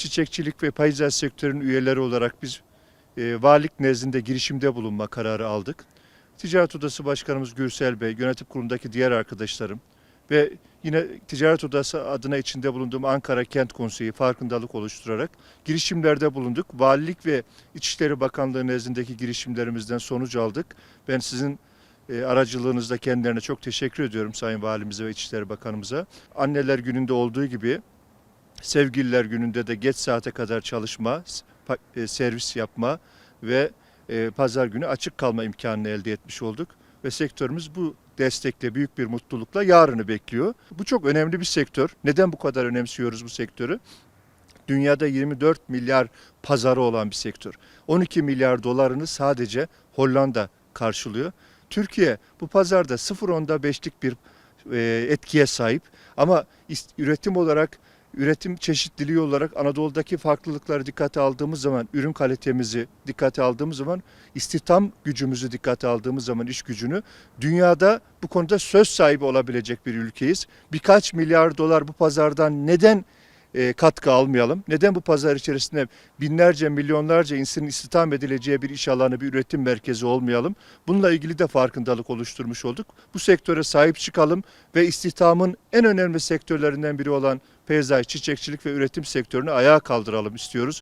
çiçekçilik ve peyzaj sektörünün üyeleri olarak biz e, valilik nezdinde girişimde bulunma kararı aldık. Ticaret Odası Başkanımız Gürsel Bey, yönetim kurulundaki diğer arkadaşlarım ve yine Ticaret Odası adına içinde bulunduğum Ankara Kent Konseyi farkındalık oluşturarak girişimlerde bulunduk. Valilik ve İçişleri Bakanlığı nezdindeki girişimlerimizden sonuç aldık. Ben sizin e, aracılığınızda kendilerine çok teşekkür ediyorum Sayın Valimize ve İçişleri Bakanımıza. Anneler gününde olduğu gibi Sevgililer gününde de geç saate kadar çalışma, e, servis yapma ve e, pazar günü açık kalma imkanını elde etmiş olduk. Ve sektörümüz bu destekle büyük bir mutlulukla yarını bekliyor. Bu çok önemli bir sektör. Neden bu kadar önemsiyoruz bu sektörü? Dünyada 24 milyar pazarı olan bir sektör. 12 milyar dolarını sadece Hollanda karşılıyor. Türkiye bu pazarda 0.10'da 5'lik bir e, etkiye sahip ama üretim olarak üretim çeşitliliği olarak Anadolu'daki farklılıkları dikkate aldığımız zaman, ürün kalitemizi dikkate aldığımız zaman, istihdam gücümüzü dikkate aldığımız zaman iş gücünü dünyada bu konuda söz sahibi olabilecek bir ülkeyiz. Birkaç milyar dolar bu pazardan neden e, katkı almayalım? Neden bu pazar içerisinde binlerce, milyonlarca insanın istihdam edileceği bir iş alanı, bir üretim merkezi olmayalım? Bununla ilgili de farkındalık oluşturmuş olduk. Bu sektöre sahip çıkalım ve istihdamın en önemli sektörlerinden biri olan peyzaj, çiçekçilik ve üretim sektörünü ayağa kaldıralım istiyoruz.